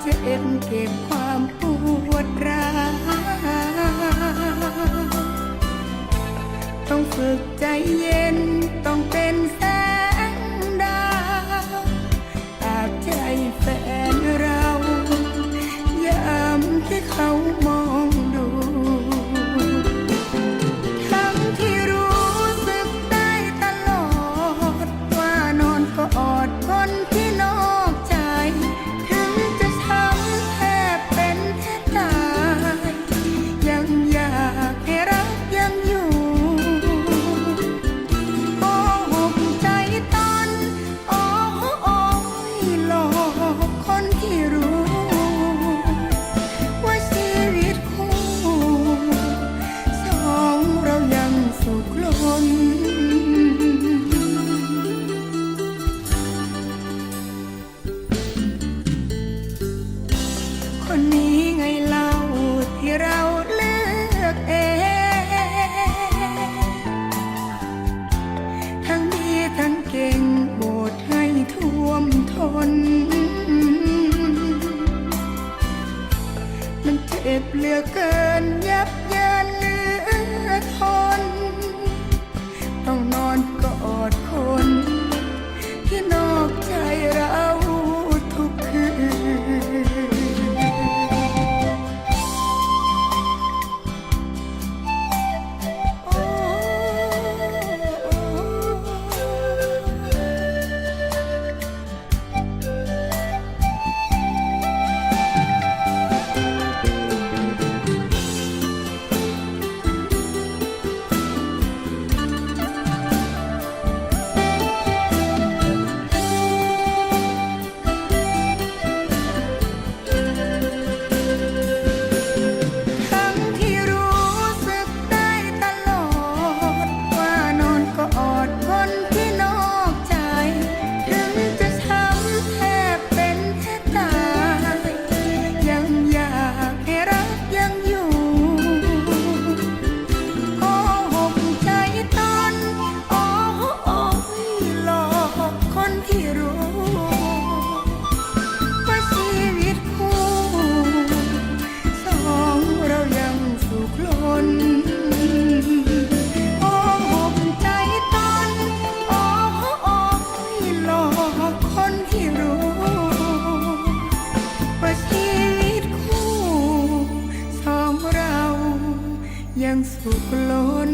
เจ็นเก็บความ คนนี้ไงเราที่เราเลือกเอง ทั้งดีทั้งเก่งโบดให้ท่วมทน มันเจ็บเหลือเกินยับ ว่าชีวิตคู่สองเรายังสุขล้นโอ้อกใจตอนโอ้อกหอคนที่รู้ ว่าชีวิตคู่สองเรายังสุขล้น